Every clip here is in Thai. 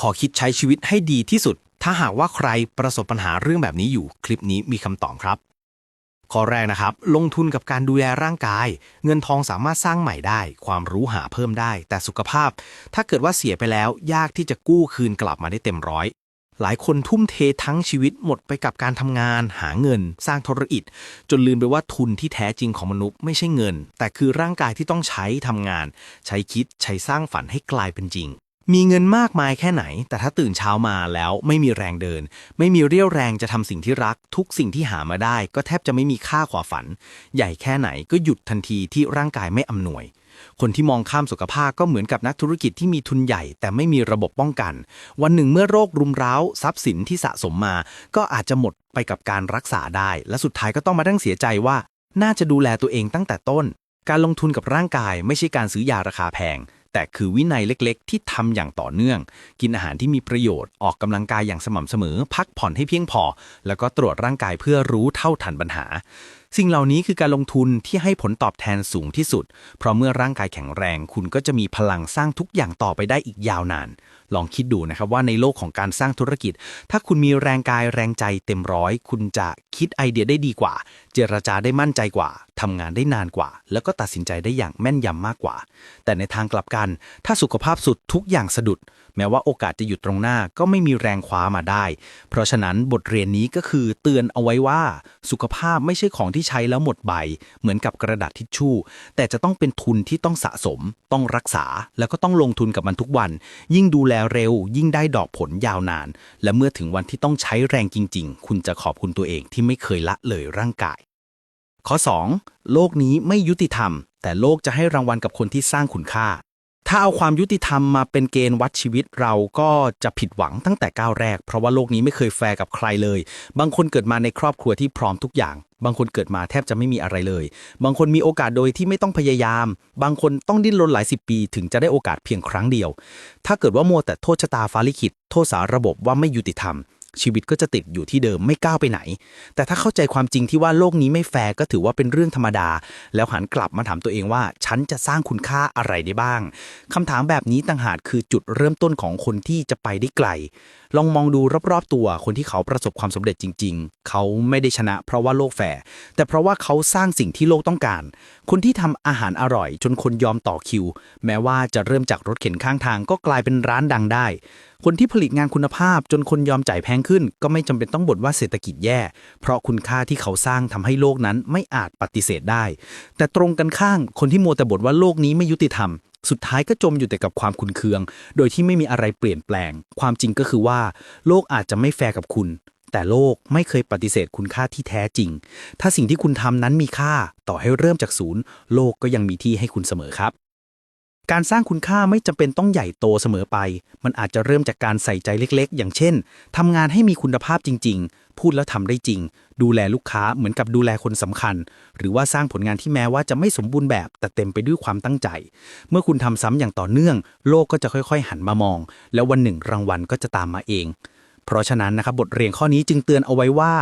ขอคิดใช้ชีวิตให้ดีที่สุด ถ้าหากว่าใครประสบปัญหาเรื่องแบบนี้อยู่ คลิปนี้มีคำตอบครับ ข้อแรกนะครับ ลงทุนกับการดูแลร่างกาย เงินทองสามารถสร้างใหม่ได้ ความรู้หาเพิ่มได้ แต่สุขภาพ ถ้าเกิดว่าเสียไปแล้ว ยากที่จะกู้คืนกลับมาได้เต็มร้อยหลายคนทุ่มเททั้งชีวิตหมดไปกับการทำงาน หาเงิน สร้างธุรกิจ จนลืมไปว่าทุนที่แท้จริงของมนุษย์ไม่ใช่เงิน แต่คือร่างกายที่ต้องใช้ทำงาน ใช้คิดใช้สร้างฝันให้กลายเป็นจริง มีเงินมากมายแค่ไหน แต่ถ้าตื่นเช้ามาแล้วไม่มีแรงเดิน ไม่มีเรี่ยวแรงจะทำสิ่งที่รัก ทุกสิ่งที่หามาได้ ก็แทบจะไม่มีค่ากว่าฝัน ใหญ่แค่ไหนก็หยุดทันทีที่ร่างกายไม่อำนวย คนที่มองข้ามสุขภาพก็เหมือนกับนักธุรกิจที่มีทุนใหญ่ แต่ไม่มีระบบป้องกัน วันหนึ่งเมื่อโรครุมเร้า ทรัพย์สินที่สะสมมา ก็อาจจะหมดไปกับการรักษาได้ และสุดท้ายก็ต้องมาดั้งเสียใจว่า น่าจะดูแลตัวเองตั้งแต่ต้น การลงทุนกับร่างกายไม่ใช่การซื้อยาราคาแพง แต่คือวินัยเล็ก ๆ ที่ทำอย่างต่อเนื่อง กินอาหารที่มีประโยชน์ออกกำลังกายอย่างสม่ำเสมอ พักผ่อนให้เพียงพอ แล้วก็ตรวจร่างกายเพื่อรู้เท่าทันปัญหา สิ่งเหล่านี้คือการลงทุนที่ให้ผลตอบแทนสูงที่สุด เพราะเมื่อร่างกายแข็งแรง คุณก็จะมีพลังสร้างทุกอย่างต่อไปได้อีกยาวนาน ลองคิดดูนะครับว่าในโลกของการสร้างธุรกิจ ถ้าคุณมีแรงกายแรงใจเต็มร้อย คุณจะคิดไอเดียได้ดีกว่า เจรจาได้มั่นใจกว่าทำงานได้นานกว่า แล้วก็ตัดสินใจได้อย่างแม่นยำมากกว่า แต่ในทางกลับกัน ถ้าสุขภาพสุดทุกอย่างสะดุดแม้ว่าโอกาสจะอยู่ตรงหน้าก็ไม่มีแรงคว้ามาได้ เพราะฉะนั้นบทเรียนนี้ก็คือเตือนเอาไว้ว่าสุขภาพไม่ใช่ของที่ใช้แล้วหมดใบ เหมือนกับกระดาษทิชชู่ แต่จะต้องเป็นทุนที่ต้องสะสม ต้องรักษา แล้วก็ต้องลงทุนกับมันทุกวัน ยิ่งดูแลเร็ว ยิ่งได้ดอกผลยาวนาน และเมื่อถึงวันที่ต้องใช้แรงจริง ๆ คุณจะขอบคุณตัวเองที่ไม่เคยละเลยร่างกาย ข้อ 2. โลกนี้ไม่ยุติธรรม แต่โลกจะให้รางวัลกับคนที่สร้างคุณค่า ถ้าเอาความยุติธรรมมาเป็นเกณฑ์วัดชีวิตเราก็จะผิดหวังตั้งแต่ก้าวแรก เพราะว่าโลกนี้ไม่เคยแฟร์กับใครเลย บางคนเกิดมาในครอบครัวที่พร้อมทุกอย่าง บางคนเกิดมาแทบจะไม่มีอะไรเลย บางคนมีโอกาสโดยที่ไม่ต้องพยายาม บางคนต้องดิ้นรนหลายสิบปี ถึงจะได้โอกาสเพียงครั้งเดียว ถ้าเกิดว่ามัวแต่โทษชะตาฟ้าลิขิต โทษสารระบบว่าไม่ยุติธรรม ชีวิตก็จะติดอยู่ที่เดิมไม่ก้าวไปไหน แต่ถ้าเข้าใจความจริงที่ว่าโลกนี้ไม่แฟร์ก็ถือว่าเป็นเรื่องธรรมดา แล้วหันกลับมาถามตัวเองว่า ฉันจะสร้างคุณค่าอะไรได้บ้างคำถามแบบนี้ต่างหากคือจุดเริ่มต้นของคนที่จะไปได้ไกล ลองมองดูรอบๆตัวคนที่เขาประสบความสำเร็จจริง ๆ เขาไม่ได้ชนะ เพราะว่าโลกแฟร์แต่เพราะว่าเขาสร้างสิ่งที่โลกต้องการ คนที่ทำอาหารอร่อย จนคนยอมต่อคิว แม้ว่าจะเริ่มจากรถเข็นข้างทางก็กลายเป็นร้านดังได้ คนที่ผลิตงานคุณภาพจนคนยอมจ่ายแพงขึ้น ก็ไม่จำเป็นต้องบ่นว่าเศรษฐกิจแย่ เพราะคุณค่าที่เขาสร้างทำให้โลกนั้นไม่อาจปฏิเสธได้ แต่ตรงกันข้างคนที่มัวแต่บ่นว่าโลกนี้ไม่ยุติธรรม สุดท้ายก็จมอยู่แต่กับความคุนเคือง โดยที่ไม่มีอะไรเปลี่ยนแปลง ความจริงก็คือว่า โลกอาจจะไม่แฟร์กับคุณ แต่โลกไม่เคยปฏิเสธคุณค่าที่แท้จริง ถ้าสิ่งที่คุณทำนั้นมีค่า ต่อให้เริ่มจากศูนย์ โลกก็ยังมีที่ให้คุณเสมอครับ การสร้างคุณค่าไม่จำเป็นต้องใหญ่โตเสมอไป มันอาจจะเริ่มจากการใส่ใจเล็ก ๆ อย่างเช่นทำงานให้มีคุณภาพจริง ๆ พูดแล้วทำได้จริง ดูแลลูกค้าเหมือนกับดูแลคนสำคัญ หรือว่าสร้างผลงานที่แม้ว่าจะไม่สมบูรณ์แบบ แต่เต็มไปด้วยความตั้งใจ เมื่อคุณทำซ้ำอย่างต่อเนื่อง โลกก็จะค่อยๆ หันมามอง แล้ววันหนึ่งรางวัลก็จะตามมาเองเพราะฉะนั้นนะครับบทเรียนข้อนี้จึงเตือนเอาไว้ว่า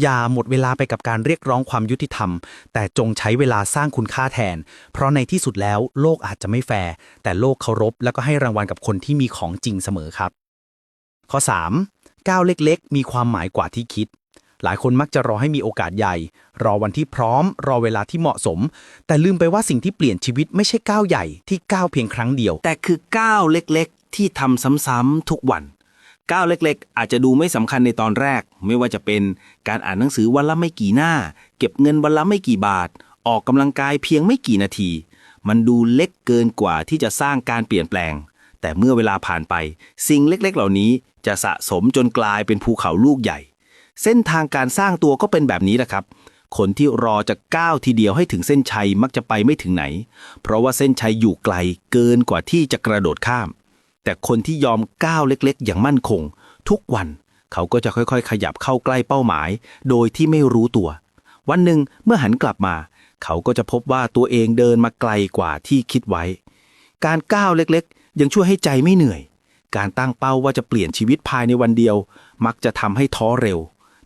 อย่าหมดเวลาไปกับการเรียกร้องความยุติธรรม แต่จงใช้เวลาสร้างคุณค่าแทน เพราะในที่สุดแล้วโลกอาจจะไม่แฟร์แต่โลกเคารพ แล้วก็ให้รางวัลกับคนที่มีของจริงเสมอครับ ข้อ 3. ก้าวเล็กๆ มีความหมายกว่าที่คิด หลายคนมักจะรอให้มีโอกาสใหญ่ รอวันที่พร้อม รอเวลาที่เหมาะสม แต่ลืมไปว่าสิ่งที่เปลี่ยนชีวิตไม่ใช่ก้าวใหญ่ที่ก้าวเพียงครั้งเดียว แต่คือก้าวเล็กๆ ที่ทำซ้ำๆทุกวันก้าวเล็กๆ อาจจะดูไม่สำคัญในตอนแรก ไม่ว่าจะเป็นการอ่านหนังสือวันละไม่กี่หน้า เก็บเงินวันละไม่กี่บาท ออกกำลังกายเพียงไม่กี่นาที มันดูเล็กเกินกว่าที่จะสร้างการเปลี่ยนแปลง แต่เมื่อเวลาผ่านไป สิ่งเล็กๆ เหล่านี้จะสะสมจนกลายเป็นภูเขาลูกใหญ่ เส้นทางการสร้างตัวก็เป็นแบบนี้แหละครับ คนที่รอจะก้าวทีเดียวให้ถึงเส้นชัยมักจะไปไม่ถึงไหน เพราะว่าเส้นชัยอยู่ไกลเกินกว่าที่จะกระโดดข้าม แต่คนที่ยอมก้าวเล็กๆ อย่างมั่นคง ทุกวันเขาก็จะค่อยๆ ขยับเข้าใกล้เป้าหมาย โดยที่ไม่รู้ตัว วันหนึ่งเมื่อหันกลับมา เขาก็จะพบว่าตัวเองเดินมาไกลกว่าที่คิดไว้ การก้าวเล็กๆ ยังช่วยให้ใจไม่เหนื่อย การตั้งเป้าว่าจะเปลี่ยนชีวิตภายในวันเดียว มักจะทำให้ท้อเร็ว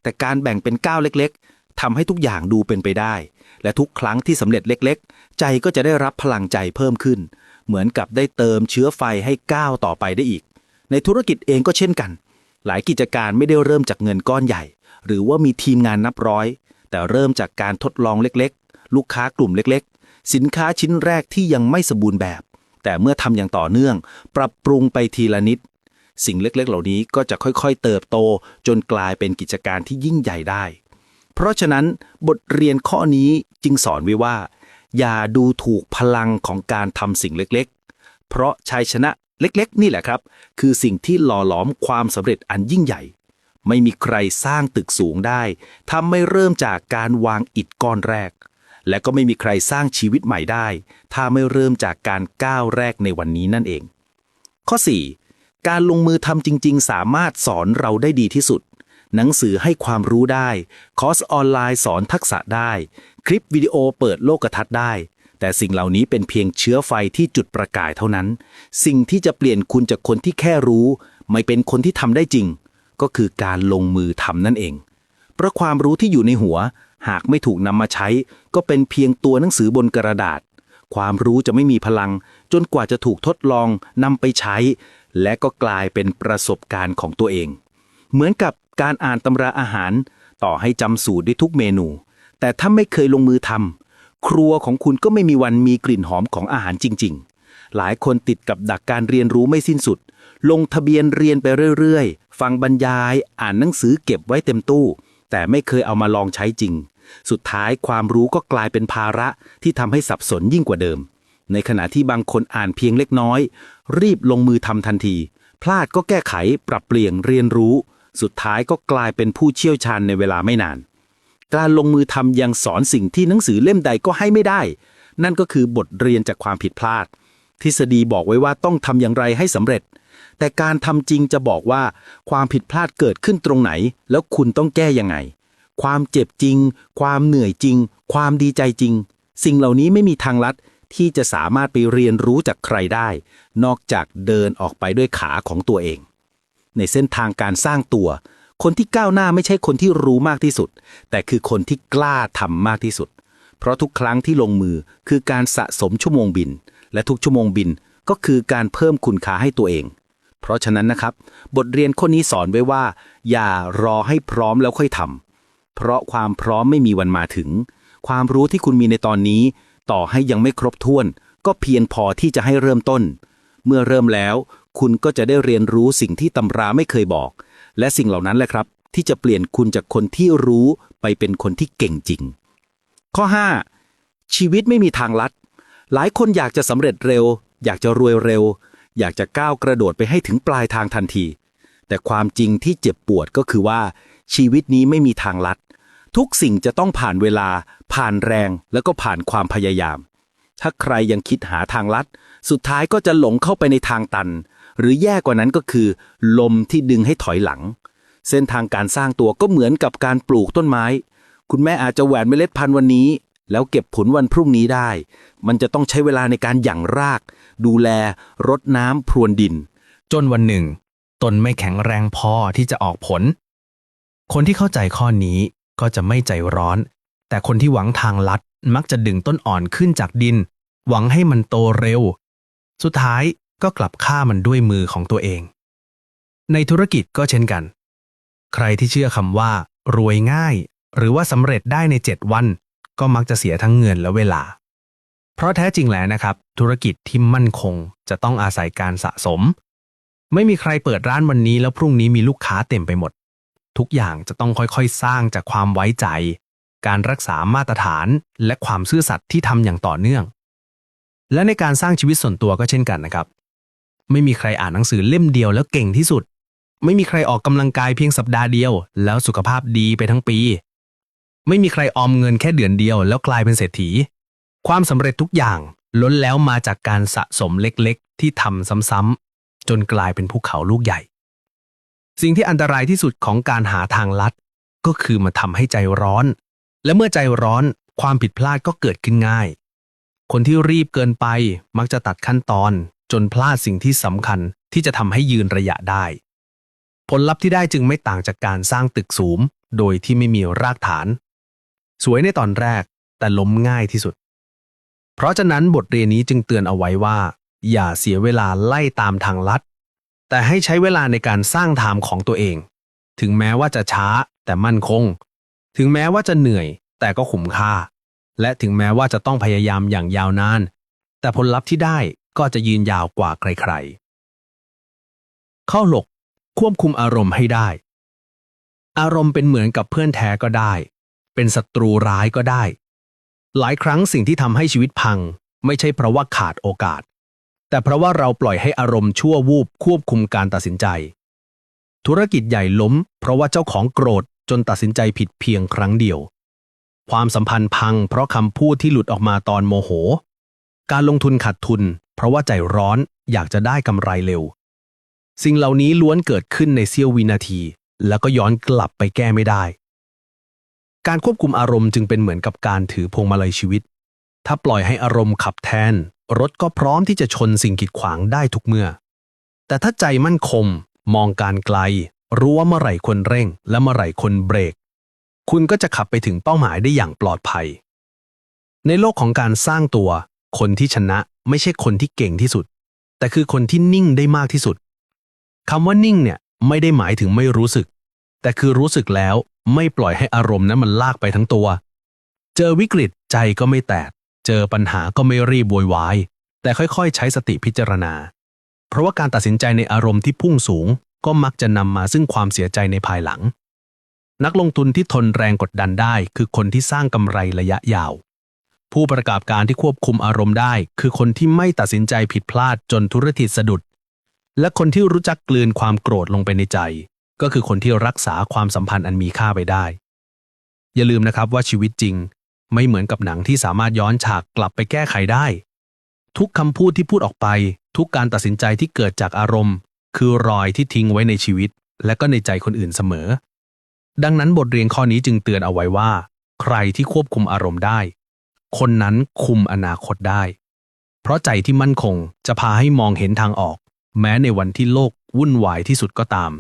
แต่การแบ่งเป็นก้าวเล็กๆทำให้ทุกอย่างดูเป็นไปได้ และทุกครั้งที่สำเร็จเล็ก ๆ ใจก็จะได้รับพลังใจเพิ่มขึ้น เหมือนกับได้เติมเชื้อไฟให้ก้าวต่อไปได้อีก ในธุรกิจเองก็เช่นกัน หลายกิจการไม่ได้เริ่มจากเงินก้อนใหญ่ หรือว่ามีทีมงานนับร้อย แต่เริ่มจากการทดลองเล็กๆ ลูกค้ากลุ่มเล็ก ๆ สินค้าชิ้นแรกที่ยังไม่สมบูรณ์แบบ แต่เมื่อทำอย่างต่อเนื่อง ปรับปรุงไปทีละนิด สิ่งเล็กๆ เหล่านี้ก็จะค่อยๆ เติบโต จนกลายเป็นกิจการที่ยิ่งใหญ่ได้ เพราะฉะนั้นบทเรียนข้อนี้จึงสอนไว้ว่า อย่าดูถูกพลังของการทำสิ่งเล็กๆ เพราะชัยชนะเล็กๆ นี่แหละครับ คือสิ่งที่หล่อหลอมความสำเร็จอันยิ่งใหญ่ ไม่มีใครสร้างตึกสูงได้ถ้าไม่เริ่มจากการวางอิฐก้อนแรก และก็ไม่มีใครสร้างชีวิตใหม่ได้ ถ้าไม่เริ่มจากการก้าวแรกในวันนี้นั่นเอง ข้อ 4. การลงมือทำจริง ๆ สามารถสอนเราได้ดีที่สุด หนังสือให้ความรู้ได้ คอร์สออนไลน์สอนทักษะได้ คลิปวิดีโอเปิดโลกทัศน์ได้ แต่สิ่งเหล่านี้เป็นเพียงเชื้อไฟที่จุดประกายเท่านั้น สิ่งที่จะเปลี่ยนคุณจากคนที่แค่รู้ ไม่เป็นคนที่ทำได้จริง ก็คือการลงมือทำนั่นเองเพราะความรู้ที่อยู่ในหัว หากไม่ถูกนำมาใช้ ก็เป็นเพียงตัวหนังสือบนกระดาษ ความรู้จะไม่มีพลัง จนกว่าจะถูกทดลองนำไปใช้ และก็กลายเป็นประสบการณ์ของตัวเอง เหมือนกับการอ่านตำราอาหาร ต่อให้จำสูตรได้ทุกเมนู แต่ถ้าไม่เคยลงมือทำครัวของคุณก็ไม่มีวันมีกลิ่นหอมของอาหารจริง ๆ หลายคนติดกับดักการเรียนรู้ไม่สิ้นสุด ลงทะเบียนเรียนไปเรื่อยๆ ฟังบรรยาย อ่านหนังสือเก็บไว้เต็มตู้ แต่ไม่เคยเอามาลองใช้จริง สุดท้ายความรู้ก็กลายเป็นภาระที่ทำให้สับสนยิ่งกว่าเดิม ในขณะที่บางคนอ่านเพียงเล็กน้อย รีบลงมือทำทันที พลาดก็แก้ไขปรับเปลี่ยนเรียนรู้ สุดท้ายก็กลายเป็นผู้เชี่ยวชาญในเวลาไม่นาน การลงมือทำยังสอนสิ่งที่หนังสือเล่มใดก็ให้ไม่ได้ นั่นก็คือบทเรียนจากความผิดพลาด ทฤษฎีบอกไว้ว่าต้องทำอย่างไรให้สำเร็จ แต่การทำจริงจะบอกว่า ความผิดพลาดเกิดขึ้นตรงไหน แล้วคุณต้องแก้ยังไง ความเจ็บจริง ความเหนื่อยจริง ความดีใจจริง สิ่งเหล่านี้ไม่มีทางลัดที่จะสามารถไปเรียนรู้จากใครได้ นอกจากเดินออกไปด้วยขาของตัวเอง ในเส้นทางการสร้างตัว คนที่ก้าวหน้าไม่ใช่คนที่รู้มากที่สุด แต่คือคนที่กล้าทำมากที่สุด เพราะทุกครั้งที่ลงมือคือการสะสมชั่วโมงบิน และทุกชั่วโมงบินก็คือการเพิ่มคุณค่าให้ตัวเอง เพราะฉะนั้นนะครับ บทเรียนข้อนี้สอนไว้ว่า อย่ารอให้พร้อมแล้วค่อยทำเพราะความพร้อมไม่มีวันมาถึง ความรู้ที่คุณมีในตอนนี้ ต่อให้ยังไม่ครบถ้วน ก็เพียงพอที่จะให้เริ่มต้น เมื่อเริ่มแล้ว คุณก็จะได้เรียนรู้สิ่งที่ตำราไม่เคยบอก และสิ่งเหล่านั้นแหละครับ ที่จะเปลี่ยนคุณจากคนที่รู้ไปเป็นคนที่เก่งจริง ข้อ 5. ชีวิตไม่มีทางลัด หลายคนอยากจะสำเร็จเร็ว อยากจะรวยเร็ว อยากจะก้าวกระโดดไปให้ถึงปลายทางทันที แต่ความจริงที่เจ็บปวดก็คือว่า ชีวิตนี้ไม่มีทางลัด ทุกสิ่งจะต้องผ่านเวลา ผ่านแรง แล้วก็ผ่านความพยายาม ถ้าใครยังคิดหาทางลัด สุดท้ายก็จะหลงเข้าไปในทางตัน หรือแย่กว่านั้นก็คือ ลมที่ดึงให้ถอยหลัง เส้นทางการสร้างตัวก็เหมือนกับการปลูกต้นไม้ คุณแม่อาจจะแหวนเมล็ดพันธุ์วันนี้ แล้วเก็บผลวันพรุ่งนี้ได้ มันจะต้องใช้เวลาในการหยั่งราก ดูแลรดน้ำพรวนดิน จนวันหนึ่ง ตนไม่แข็งแรงพอที่จะออกผล คนที่เข้าใจข้อนี้ก็จะไม่ใจร้อน แต่คนที่หวังทางลัดมักจะดึงต้นอ่อนขึ้นจากดิน หวังให้มันโตเร็ว สุดท้ายก็กลับฆ่ามันด้วยมือของตัวเอง ในธุรกิจก็เช่นกัน ใครที่เชื่อคำว่ารวยง่าย หรือว่าสำเร็จได้ใน7วัน ก็มักจะเสียทั้งเงินและเวลา เพราะแท้จริงแล้วนะครับ ธุรกิจที่มั่นคงจะต้องอาศัยการสะสม ไม่มีใครเปิดร้านวันนี้แล้วพรุ่งนี้มีลูกค้าเต็มไปหมด ทุกอย่างจะต้องค่อยๆ สร้างจากความไว้ใจ การรักษามาตรฐานและความซื่อสัตย์ที่ทำอย่างต่อเนื่อง และในการสร้างชีวิตส่วนตัวก็เช่นกันนะครับ ไม่มีใครอ่านหนังสือเล่มเดียวแล้วเก่งที่สุด ไม่มีใครออกกำลังกายเพียงสัปดาห์เดียว แล้วสุขภาพดีไปทั้งปี ไม่มีใครออมเงินแค่เดือนเดียวแล้วกลายเป็นเศรษฐี ความสำเร็จทุกอย่างล้นแล้วมาจากการสะสมเล็กๆ ที่ทำซ้ำๆจนกลายเป็นภูเขาลูกใหญ่ สิ่งที่อันตรายที่สุดของการหาทางลัด ก็คือมาทำให้ใจร้อน และเมื่อใจร้อนความผิดพลาดก็เกิดขึ้นง่าย คนที่รีบเกินไปมักจะตัดขั้นตอน จนพลาดสิ่งที่สำคัญที่จะทำให้ยืนระยะได้ ผลลัพธ์ที่ได้จึงไม่ต่างจากการสร้างตึกสูงโดยที่ไม่มีรากฐาน สวยในตอนแรกแต่ล้มง่ายที่สุด เพราะฉะนั้นบทเรียนนี้จึงเตือนเอาไว้ว่า อย่าเสียเวลาไล่ตามทางลัด แต่ให้ใช้เวลาในการสร้างไทม์ของตัวเอง ถึงแม้ว่าจะช้าแต่มั่นคง ถึงแม้ว่าจะเหนื่อยแต่ก็คุ้มค่า และถึงแม้ว่าจะต้องพยายามอย่างยาวนาน แต่ผลลัพธ์ที่ได้ก็จะยืนยาวกว่าใครๆข้อหลกควบคุมอารมณ์ให้ได้ อารมณ์เป็นเหมือนกับเพื่อนแท้ก็ได้ เป็นศัตรูร้ายก็ได้ หลายครั้งสิ่งที่ทำให้ชีวิตพัง ไม่ใช่เพราะว่าขาดโอกาส แต่เพราะว่าเราปล่อยให้อารมณ์ชั่ววูบควบคุมการตัดสินใจ ธุรกิจใหญ่ล้ม เพราะว่าเจ้าของโกรธจนตัดสินใจผิดเพียงครั้งเดียว ความสัมพันธ์พัง เพราะคำพูดที่หลุดออกมาตอนโมโห การลงทุนขาดทุน เพราะว่าใจร้อนอยากจะได้กำไรเร็ว สิ่งเหล่านี้ล้วนเกิดขึ้นในเสี้ยววินาที แล้วก็ย้อนกลับไปแก้ไม่ได้ การควบคุมอารมณ์จึงเป็นเหมือนกับการถือพวงมาลัยชีวิต ถ้าปล่อยให้อารมณ์ขับแทน รถก็พร้อมที่จะชนสิ่งกีดขวางได้ทุกเมื่อ แต่ถ้าใจมั่นคง มองการไกล รู้ว่าเมื่อไหร่ควรเร่ง และเมื่อไหร่ควรเบรก คุณก็จะขับไปถึงเป้าหมายได้อย่างปลอดภัย ในโลกของการสร้างตัว คนที่ชนะไม่ใช่คนที่เก่งที่สุด แต่คือคนที่นิ่งได้มากที่สุดคำว่านิ่งเนี่ยไม่ได้หมายถึงไม่รู้สึก แต่คือรู้สึกแล้ว ไม่ปล่อยให้อารมณ์นั้นมันลากไปทั้งตัว เจอวิกฤตใจก็ไม่แตก เจอปัญหาก็ไม่รีบโวยวาย แต่ค่อยๆ ใช้สติพิจารณา เพราะว่าการตัดสินใจในอารมณ์ที่พุ่งสูง ก็มักจะนำมาซึ่งความเสียใจในภายหลัง นักลงทุนที่ทนแรงกดดันได้ คือคนที่สร้างกำไรระยะยาว ผู้ประกอบการที่ควบคุมอารมณ์ได้ คือคนที่ไม่ตัดสินใจผิดพลาดจนธุรกิจสะดุด และคนที่รู้จักกลืนความโกรธลงไปในใจ ก็คือคนที่รักษาความสัมพันธ์อันมีค่าไปได้ อย่าลืมนะครับว่าชีวิตจริง ไม่เหมือนกับหนังที่สามารถย้อนฉากกลับไปแก้ไขได้ ทุกคำพูดที่พูดออกไป ทุกการตัดสินใจที่เกิดจากอารมณ์ คือรอยที่ทิ้งไว้ในชีวิต และก็ในใจคนอื่นเสมอ ดังนั้นบทเรียนข้อนี้จึงเตือนเอาไว้ว่า ใครที่ควบคุมอารมณ์ได้ คนนั้นคุมอนาคตได้ เพราะใจที่มั่นคงจะพาให้มองเห็นทางออก แม้ในวันที่โลกวุ่นวายที่สุดก็ตาม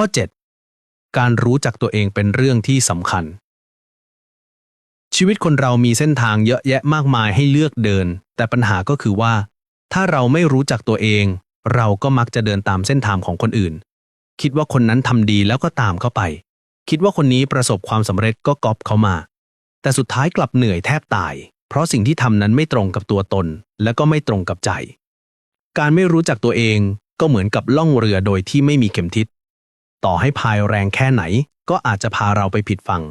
ข้อ 7 การรู้จักตัวเองเป็นเรื่องที่สำคัญ ชีวิตคนเรามีเส้นทางเยอะแยะมากมายให้เลือกเดิน แต่ปัญหาก็คือว่า ถ้าเราไม่รู้จักตัวเอง เราก็มักจะเดินตามเส้นทางของคนอื่น คิดว่าคนนั้นทำดีแล้วก็ตามเข้าไป คิดว่าคนนี้ประสบความสำเร็จก็ก๊อปเขามา แต่สุดท้ายกลับเหนื่อยแทบตาย เพราะสิ่งที่ทำนั้นไม่ตรงกับตัวตน และก็ไม่ตรงกับใจ การไม่รู้จักตัวเองก็เหมือนกับล่องเรือโดยที่ไม่มีเข็มทิศ ต่อให้พายแรงแค่ไหน ก็อาจจะพาเราไปผิดฝั่ง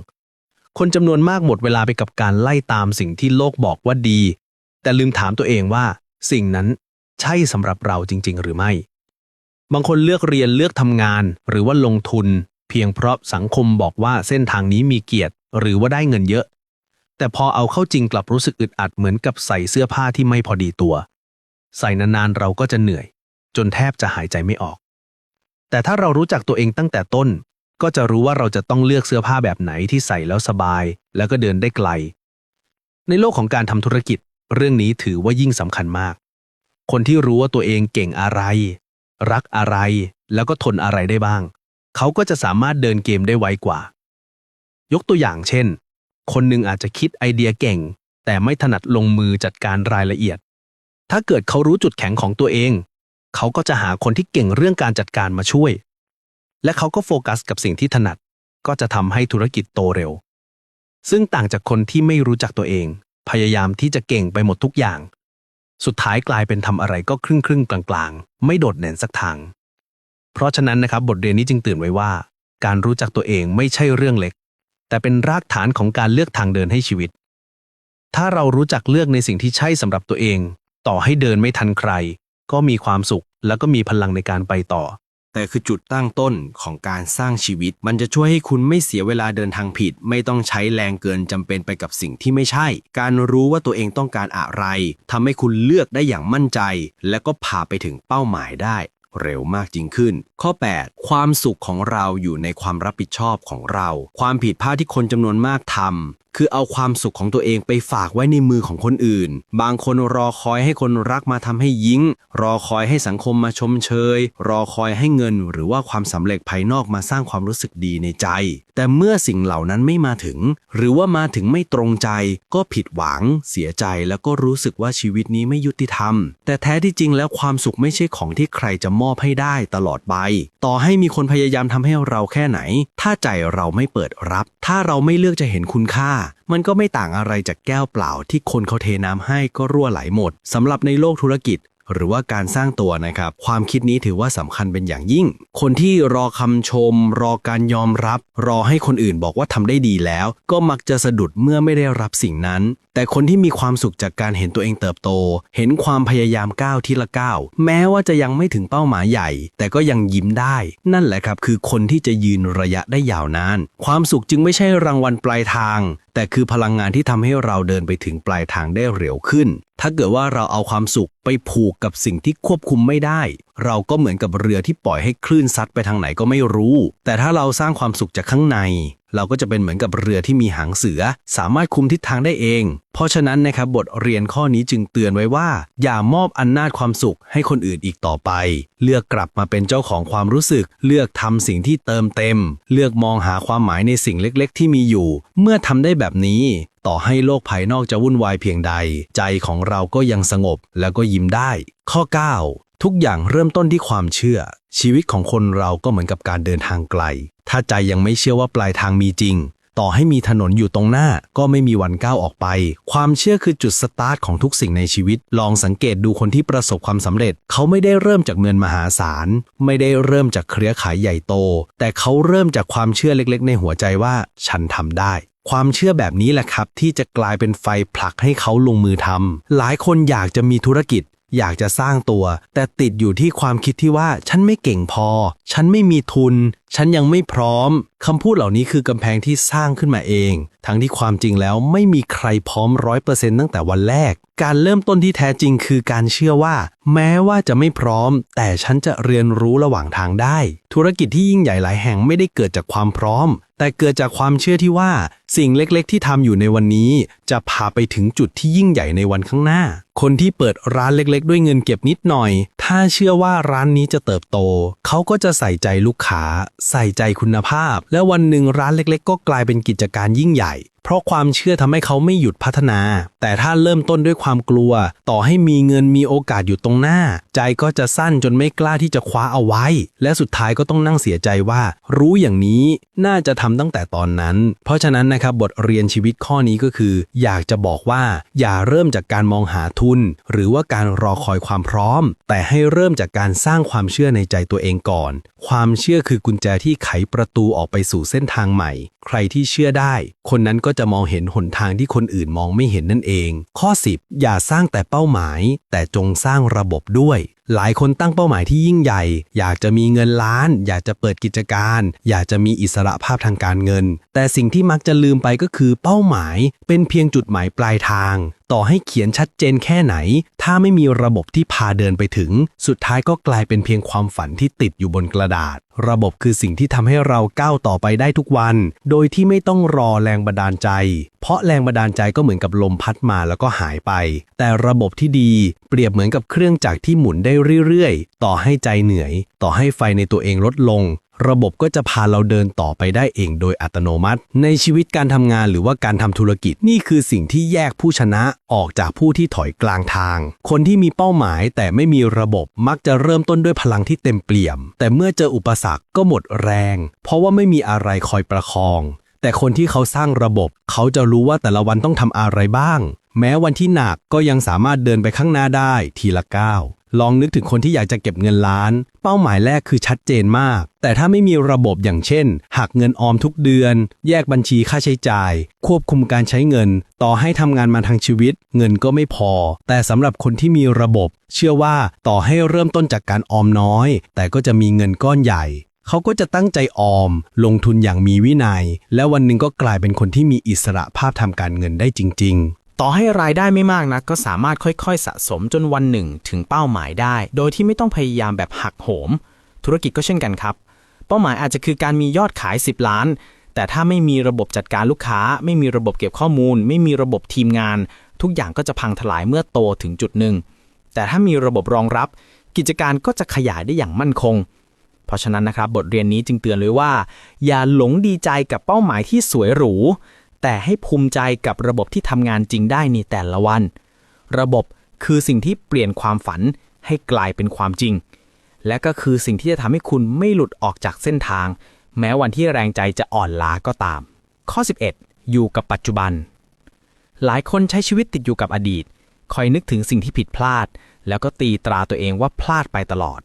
คนจำนวนมากหมดเวลาไปกับการไล่ตามสิ่งที่โลกบอกว่าดี แต่ลืมถามตัวเองว่า สิ่งนั้นใช่สำหรับเราจริง ๆ หรือไม่ บางคนเลือกเรียนเลือกทำงาน หรือว่าลงทุน เพียงเพราะสังคมบอกว่าเส้นทางนี้มีเกียรติ หรือว่าได้เงินเยอะ แต่พอเอาเข้าจริงกลับรู้สึกอึดอัดเหมือนกับใส่เสื้อผ้าที่ไม่พอดีตัว ใส่นานๆเราก็จะเหนื่อย จนแทบจะหายใจไม่ออก แต่ถ้าเรารู้จักตัวเองตั้งแต่ต้น ก็จะรู้ว่าเราจะต้องเลือกเสื้อผ้าแบบไหนที่ใส่แล้วสบาย แล้วก็เดินได้ไกล ในโลกของการทำธุรกิจ เรื่องนี้ถือว่ายิ่งสำคัญมาก คนที่รู้ว่าตัวเองเก่งอะไร รักอะไร แล้วก็ทนอะไรได้บ้าง เขาก็จะสามารถเดินเกมได้ไวกว่า ยกตัวอย่างเช่น คนหนึ่งอาจจะคิดไอเดียเก่ง แต่ไม่ถนัดลงมือจัดการรายละเอียด ถ้าเกิดเขารู้จุดแข็งของตัวเอง เขาก็จะหาคนที่เก่งเรื่องการจัดการมาช่วย และเขาก็โฟกัสกับสิ่งที่ถนัด ก็จะทำให้ธุรกิจโตเร็ว ซึ่งต่างจากคนที่ไม่รู้จักตัวเอง พยายามที่จะเก่งไปหมดทุกอย่าง สุดท้ายกลายเป็นทำอะไรก็ครึ่งครึ่งๆกลางๆ ไม่โดดเด่นสักทาง เพราะฉะนั้นนะครับบทเรียนนี้จึงเตือนไว้ว่า การรู้จักตัวเองไม่ใช่เรื่องเล็ก แต่เป็นรากฐานของการเลือกทางเดินให้ชีวิต ถ้าเรารู้จักเลือกในสิ่งที่ใช่สำหรับตัวเอง ต่อให้เดินไม่ทันใคร ก็มีความสุขแล้วก็มีพลังในการไปต่อ แต่คือจุดตั้งต้นของการสร้างชีวิต มันจะช่วยให้คุณไม่เสียเวลาเดินทางผิด ไม่ต้องใช้แรงเกินจำเป็นไปกับสิ่งที่ไม่ใช่ การรู้ว่าตัวเองต้องการอะไรทำให้คุณเลือกได้อย่างมั่นใจ และก็พาไปถึงเป้าหมายได้ เร็วมากยิ่งขึ้น ข้อ 8 ความสุขของเราอยู่ในความรับผิดชอบของเรา ความผิดพลาดที่คนจำนวนมากทำคือเอาความสุขของตัวเองไปฝากไว้ในมือของคนอื่น บางคนรอคอยให้คนรักมาทำให้ยิ้ง รอคอยให้สังคมมาชมเชย รอคอยให้เงินหรือว่าความสำเร็จภายนอกมาสร้างความรู้สึกดีในใจ แต่เมื่อสิ่งเหล่านั้นไม่มาถึง หรือว่ามาถึงไม่ตรงใจ ก็ผิดหวัง เสียใจแล้วก็รู้สึกว่าชีวิตนี้ไม่ยุติธรรม แต่แท้ที่จริงแล้วความสุขไม่ใช่ของที่ใครจะมอบให้ได้ตลอดไป ต่อให้มีคนพยายามทำให้เราแค่ไหน ถ้าใจเราไม่เปิดรับ ถ้าเราไม่เลือกจะเห็นคุณค่า มันก็ไม่ต่างอะไรจากแก้วเปล่าที่คนเขาเทน้ำให้ก็รั่วไหลหมดสำหรับในโลกธุรกิจหรือว่าการสร้างตัวนะครับ ความคิดนี้ถือว่าสำคัญเป็นอย่างยิ่ง คนที่รอคำชม รอการยอมรับ รอให้คนอื่นบอกว่าทำได้ดีแล้ว ก็มักจะสะดุดเมื่อไม่ได้รับสิ่งนั้น แต่คนที่มีความสุขจากการเห็นตัวเองเติบโต เห็นความพยายามก้าวทีละก้าวแม้ว่าจะยังไม่ถึงเป้าหมายใหญ่ แต่ก็ยังยิ้มได้ นั่นแหละครับคือคนที่จะยืนระยะได้ยาวนาน ความสุขจึงไม่ใช่รางวัลปลายทาง แต่คือพลังงานที่ทำให้เราเดินไปถึงปลายทางได้เร็วขึ้น ถ้าเกิดว่าเราเอาความสุขไปผูกกับสิ่งที่ควบคุมไม่ได้ เราก็เหมือนกับเรือที่ปล่อยให้คลื่นซัดไปทางไหนก็ไม่รู้ แต่ถ้าเราสร้างความสุขจากข้างใน เราก็จะเป็นเหมือนกับเรือที่มีหางเสือ สามารถคุมทิศทางได้เอง เพราะฉะนั้นนะครับบทเรียนข้อนี้จึงเตือนไว้ว่า อย่ามอบอำนาจความสุขให้คนอื่นอีกต่อไป เลือกกลับมาเป็นเจ้าของความรู้สึก เลือกทำสิ่งที่เติมเต็ม เลือกมองหาความหมายในสิ่งเล็ก ๆ ที่มีอยู่ เมื่อทำได้แบบนี้ต่อให้โลกภายนอกจะวุ่นวายเพียงใด ใจของเราก็ยังสงบแล้วก็ยิ้มได้ ข้อ 9 ทุกอย่างเริ่มต้นที่ความเชื่อ ชีวิตของคนเราก็เหมือนกับการเดินทางไกล ถ้าใจยังไม่เชื่อว่าปลายทางมีจริง ต่อให้มีถนนอยู่ตรงหน้า ก็ไม่มีวันก้าวออกไป ความเชื่อคือจุดสตาร์ทของทุกสิ่งในชีวิต ลองสังเกตดูคนที่ประสบความสำเร็จ เขาไม่ได้เริ่มจากเงินมหาศาล ไม่ได้เริ่มจากเครือข่ายใหญ่โต แต่เขาเริ่มจากความเชื่อเล็กๆ ในหัวใจว่าฉันทำได้ความเชื่อแบบนี้แหละครับ ที่จะกลายเป็นไฟผลักให้เขาลงมือทำหลายคนอยากจะมีธุรกิจ อยากจะสร้างตัว แต่ติดอยู่ที่ความคิดที่ว่าฉันไม่เก่งพอ ฉันไม่มีทุน ฉันยังไม่พร้อมคำพูดเหล่านี้คือกำแพงที่สร้างขึ้นมาเอง ทั้งที่ความจริงแล้วไม่มีใครพร้อมร้อยเปอร์เซ็นต์ตั้งแต่วันแรก การเริ่มต้นที่แท้จริงคือการเชื่อว่า แม้ว่าจะไม่พร้อม แต่ฉันจะเรียนรู้ระหว่างทางได้ ธุรกิจที่ยิ่งใหญ่หลายแห่งไม่ได้เกิดจากความพร้อม แต่เกิดจากความเชื่อที่ว่า สิ่งเล็กๆ ที่ทำอยู่ในวันนี้ จะพาไปถึงจุดที่ยิ่งใหญ่ในวันข้างหน้า คนที่เปิดร้านเล็กๆ ด้วยเงินเก็บนิดหน่อย ถ้าเชื่อว่าร้านนี้จะเติบโต เขาก็จะใส่ใจลูกค้า ใส่ใจคุณภาพ และวันหนึ่งร้านเล็กๆ ก็กลายเป็นกิจการยิ่งใหญ่ เพราะความเชื่อทำให้เขาไม่หยุดพัฒนา แต่ถ้าเริ่มต้นด้วยความกลัว ต่อให้มีเงินมีโอกาสอยู่ตรงหน้า ใจก็จะสั้นจนไม่กล้าที่จะคว้าเอาไว้ และสุดท้ายก็ต้องนั่งเสียใจว่า รู้อย่างนี้น่าจะทำตั้งแต่ตอนนั้น เพราะฉะนั้นนะครับบทเรียนชีวิตข้อนี้ก็คือ อยากจะบอกว่า อย่าเริ่มจากการมองหาทุน หรือว่าการรอคอยความพร้อม แต่ให้เริ่มจากการสร้างความเชื่อในใจตัวเองก่อน ความเชื่อคือกุญแจที่ไขประตูออกไปสู่เส้นทางใหม่ ใครที่เชื่อได้ คนนั้นก็จะมองเห็นหนทางที่คนอื่นมองไม่เห็นนั่นเอง ข้อ 10 อย่าสร้างแต่เป้าหมาย แต่จงสร้างระบบด้วยหลายคนตั้งเป้าหมายที่ยิ่งใหญ่ อยากจะมีเงินล้าน อยากจะเปิดกิจการ อยากจะมีอิสระภาพทางการเงิน แต่สิ่งที่มักจะลืมไปก็คือเป้าหมายเป็นเพียงจุดหมายปลายทางต่อให้เขียนชัดเจนแค่ไหน ถ้าไม่มีระบบที่พาเดินไปถึง สุดท้ายก็กลายเป็นเพียงความฝันที่ติดอยู่บนกระดาษ ระบบคือสิ่งที่ทำให้เราก้าวต่อไปได้ทุกวัน โดยที่ไม่ต้องรอแรงบันดาลใจ เพราะแรงบันดาลใจก็เหมือนกับลมพัดมาแล้วก็หายไป แต่ระบบที่ดีเปรียบเหมือนกับเครื่องจักรที่หมุนได้เรื่อยๆ ต่อให้ใจเหนื่อย ต่อให้ไฟในตัวเองลดลง ระบบก็จะพาเราเดินต่อไปได้เองโดยอัตโนมัติ ในชีวิตการทำงานหรือว่าการทำธุรกิจนี่คือสิ่งที่แยกผู้ชนะออกจากผู้ที่ถอยกลางทาง คนที่มีเป้าหมายแต่ไม่มีระบบมักจะเริ่มต้นด้วยพลังที่เต็มเปี่ยม แต่เมื่อเจออุปสรรคก็หมดแรง เพราะว่าไม่มีอะไรคอยประคอง แต่คนที่เขาสร้างระบบ เขาจะรู้ว่าแต่ละวันต้องทำอะไรบ้าง แม้วันที่หนักก็ยังสามารถเดินไปข้างหน้าได้ทีละก้าว ลองนึกถึงคนที่อยากจะเก็บเงินล้าน เป้าหมายแรกคือชัดเจนมาก แต่ถ้าไม่มีระบบอย่างเช่น หักเงินออมทุกเดือน แยกบัญชีค่าใช้จ่าย ควบคุมการใช้เงิน ต่อให้ทำงานมาทางชีวิต เงินก็ไม่พอ แต่สำหรับคนที่มีระบบ เชื่อว่าต่อให้เริ่มต้นจากการออมน้อย แต่ก็จะมีเงินก้อนใหญ่เขาก็จะตั้งใจออม ลงทุนอย่างมีวินัย และวันหนึ่งก็กลายเป็นคนที่มีอิสระภาพทำการเงินได้จริง ๆ ต่อให้รายได้ไม่มากนะก็สามารถค่อยๆ สะสมจนวันหนึ่งถึงเป้าหมายได้ โดยที่ไม่ต้องพยายามแบบหักโหม ธุรกิจก็เช่นกันครับ เป้าหมายอาจจะคือการมียอดขาย 10 ล้าน แต่ถ้าไม่มีระบบจัดการลูกค้า ไม่มีระบบเก็บข้อมูล ไม่มีระบบทีมงาน ทุกอย่างก็จะพังทลายเมื่อโตถึงจุดหนึ่ง แต่ถ้ามีระบบรองรับ กิจการก็จะขยายได้อย่างมั่นคง เพราะฉะนั้นนะครับบทเรียนนี้จึงเตือนเลยว่า อย่าหลงดีใจกับเป้าหมายที่สวยหรู แต่ให้ภูมิใจกับระบบที่ทำงานจริงได้ในแต่ละวัน ระบบคือสิ่งที่เปลี่ยนความฝันให้กลายเป็นความจริง และก็คือสิ่งที่จะทำให้คุณไม่หลุดออกจากเส้นทาง แม้วันที่แรงใจจะอ่อนล้าก็ตาม ข้อ 11 อยู่กับปัจจุบัน หลายคนใช้ชีวิตติดอยู่กับอดีต คอยนึกถึงสิ่งที่ผิดพลาด แล้วก็ตีตราตัวเองว่าพลาดไปตลอด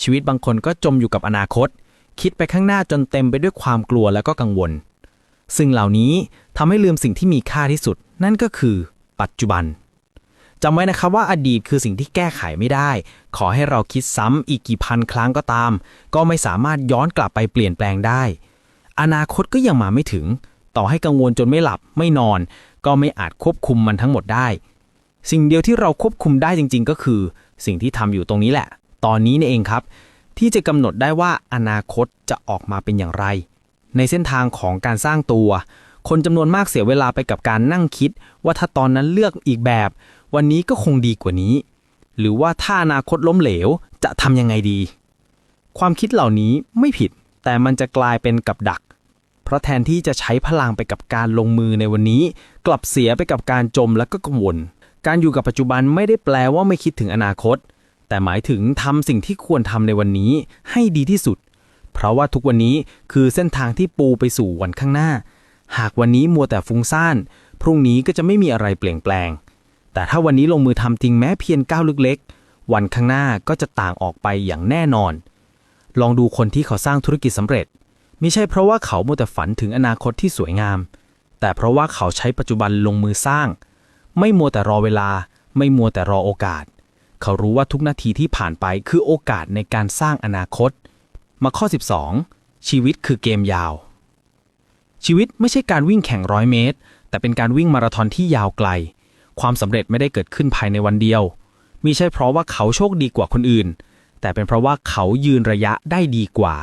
ชีวิตบางคนก็จมอยู่กับอนาคต คิดไปข้างหน้าจนเต็มไปด้วยความกลัวแล้วก็กังวล ซึ่งเหล่านี้ทำให้ลืมสิ่งที่มีค่าที่สุด นั่นก็คือปัจจุบันจำไว้นะครับว่าอดีตคือสิ่งที่แก้ไขไม่ได้ ขอให้เราคิดซ้ำอีกกี่พันครั้งก็ตาม ก็ไม่สามารถย้อนกลับไปเปลี่ยนแปลงได้ อนาคตก็ยังมาไม่ถึง ต่อให้กังวลจนไม่หลับไม่นอน ก็ไม่อาจควบคุมมันทั้งหมดได้ สิ่งเดียวที่เราควบคุมได้จริง ๆ ก็คือ สิ่งที่ทำอยู่ตรงนี้แหละ ตอนนี้นี่เองครับ ที่จะกำหนดได้ว่าอนาคตจะออกมาเป็นอย่างไร ในเส้นทางของการสร้างตัว คนจำนวนมากเสียเวลาไปกับการนั่งคิด ว่าถ้าตอนนั้นเลือกอีกแบบ วันนี้ก็คงดีกว่านี้ หรือว่าถ้าอนาคตล้มเหลวจะทำยังไงดี ความคิดเหล่านี้ไม่ผิด แต่มันจะกลายเป็นกับดัก เพราะแทนที่จะใช้พลังไปกับการลงมือในวันนี้ กลับเสียไปกับการจมและก็กังวล การอยู่กับปัจจุบันไม่ได้แปลว่าไม่คิดถึงอนาคต แต่หมายถึงทำสิ่งที่ควรทำในวันนี้ให้ดีที่สุด เพราะว่าทุกวันนี้คือเส้นทางที่ปูไปสู่วันข้างหน้า หากวันนี้มัวแต่ฟุ้งซ่าน พรุ่งนี้ก็จะไม่มีอะไรเปลี่ยนแปลง แต่ถ้าวันนี้ลงมือทำจริงแม้เพียงก้าวเล็กๆ วันข้างหน้าก็จะต่างออกไปอย่างแน่นอน ลองดูคนที่เขาสร้างธุรกิจสำเร็จ ไม่ใช่เพราะว่าเขามัวแต่ฝันถึงอนาคตที่สวยงาม แต่เพราะว่าเขาใช้ปัจจุบันลงมือสร้าง ไม่มัวแต่รอเวลา ไม่มัวแต่รอโอกาส เขารู้ว่าทุกนาทีที่ผ่านไปคือโอกาสในการสร้างอนาคต มาข้อ 12 ชีวิตคือเกมยาว ชีวิตไม่ใช่การวิ่งแข่งร้อยเมตร แต่เป็นการวิ่งมาราธอนที่ยาวไกล ความสำเร็จไม่ได้เกิดขึ้นภายในวันเดียวมิใช่เพราะว่าเขาโชคดีกว่าคนอื่น แต่เป็นเพราะว่าเขายืนระยะได้ดีกว่า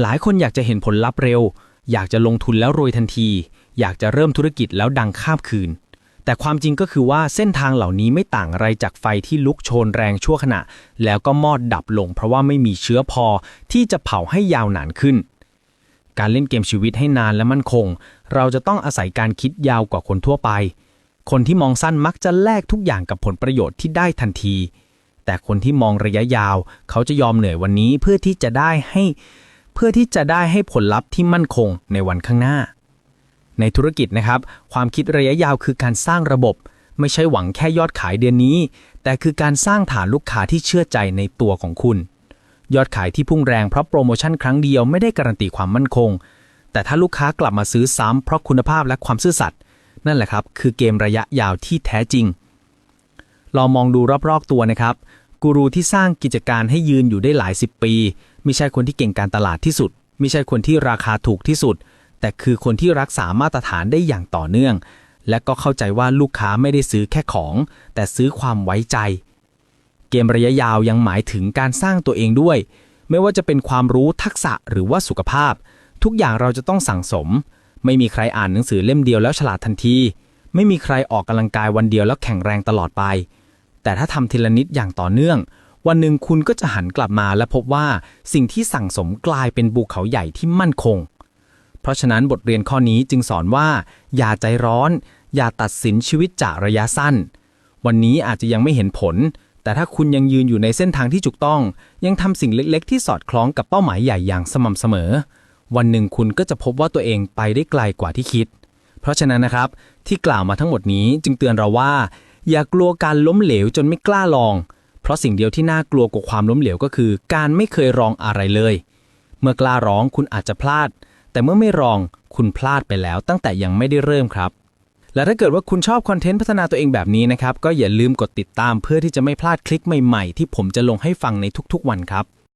หลายคนอยากจะเห็นผลลัพธ์เร็ว อยากจะลงทุนแล้วรวยทันที อยากจะเริ่มธุรกิจแล้วดังข้ามคืน แต่ความจริงก็คือว่าเส้นทางเหล่านี้ไม่ต่างอะไรจากไฟที่ลุกโชนแรงชั่วขณะ แล้วก็มอดดับลง เพราะว่าไม่มีเชื้อพอที่จะเผาให้ยาวนานขึ้น การเล่นเกมชีวิตให้นานและมั่นคง เราจะต้องอาศัยการคิดยาวกว่าคนทั่วไป คนที่มองสั้นมักจะแลกทุกอย่างกับผลประโยชน์ที่ได้ทันที แต่คนที่มองระยะยาว เขาจะยอมเหนื่อยวันนี้เพื่อที่จะได้ให้ เพื่อที่จะได้ให้ผลลัพธ์ที่มั่นคงในวันข้างหน้า ในธุรกิจนะครับ ความคิดระยะยาวคือการสร้างระบบ ไม่ใช่หวังแค่ยอดขายเดือนนี้ แต่คือการสร้างฐานลูกค้าที่เชื่อใจในตัวของคุณ ยอดขายที่พุ่งแรงเพราะโปรโมชั่นครั้งเดียวไม่ได้การันตีความมั่นคง แต่ถ้าลูกค้ากลับมาซื้อซ้ำเพราะคุณภาพและความซื่อสัตย์นั่นแหละครับคือเกมระยะยาวที่แท้จริงลองมองดูรอบๆตัวนะครับกูรูที่สร้างกิจการให้ยืนอยู่ได้หลายสิบปี ไม่ใช่คนที่เก่งการตลาดที่สุด ไม่ใช่คนที่ราคาถูกที่สุด แต่คือคนที่รักษามาตรฐานได้อย่างต่อเนื่อง และก็เข้าใจว่าลูกค้าไม่ได้ซื้อแค่ของ แต่ซื้อความไว้ใจ เกมระยะยาวยังหมายถึงการสร้างตัวเองด้วย ไม่ว่าจะเป็นความรู้ทักษะหรือว่าสุขภาพ ทุกอย่างเราจะต้องสั่งสม ไม่มีใครอ่านหนังสือเล่มเดียวแล้วฉลาดทันที ไม่มีใครออกกำลังกายวันเดียวแล้วแข็งแรงตลอดไป แต่ถ้าทำทีละนิดอย่างต่อเนื่องวันหนึ่งคุณก็จะหันกลับมาและพบว่าสิ่งที่สั่งสมกลายเป็นภูเขาใหญ่ที่มั่นคง เพราะฉะนั้นบทเรียนข้อนี้จึงสอนว่า อย่าใจร้อน อย่าตัดสินชีวิตจากระยะสั้น วันนี้อาจจะยังไม่เห็นผล แต่ถ้าคุณยังยืนอยู่ในเส้นทางที่ถูกต้อง ยังทำสิ่งเล็กๆ ที่สอดคล้องกับเป้าหมายใหญ่อย่างสม่ำเสมอ วันหนึ่งคุณก็จะพบว่าตัวเองไปได้ไกลกว่าที่คิด เพราะฉะนั้นนะครับ ที่กล่าวมาทั้งหมดนี้จึงเตือนเราว่า อย่ากลัวการล้มเหลวจนไม่กล้าลอง เพราะสิ่งเดียวที่น่ากลัวกว่าความล้มเหลวก็คือ การไม่เคยลองอะไรเลย เมื่อกล้าร้องคุณอาจจะพลาด แต่เมื่อไม่ลองคุณพลาดไปแล้วตั้งแต่ยังไม่ได้เริ่มครับ และถ้าเกิดว่าคุณชอบคอนเทนต์พัฒนาตัวเองแบบนี้นะครับ ก็อย่าลืมกดติดตามเพื่อที่จะไม่พลาดคลิปใหม่ๆ ที่ผมจะลงให้ฟังในทุกๆวันครับ